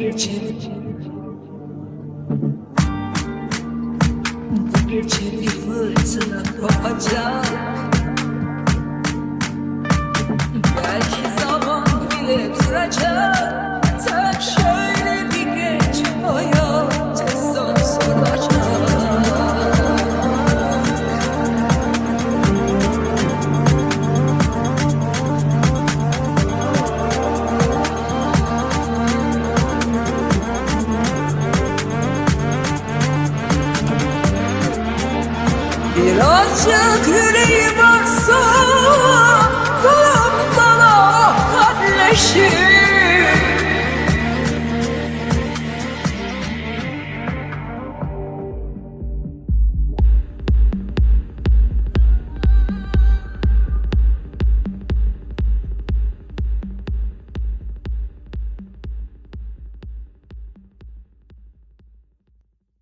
Gece bir fırtına kopacak Birazcık yüreği varsa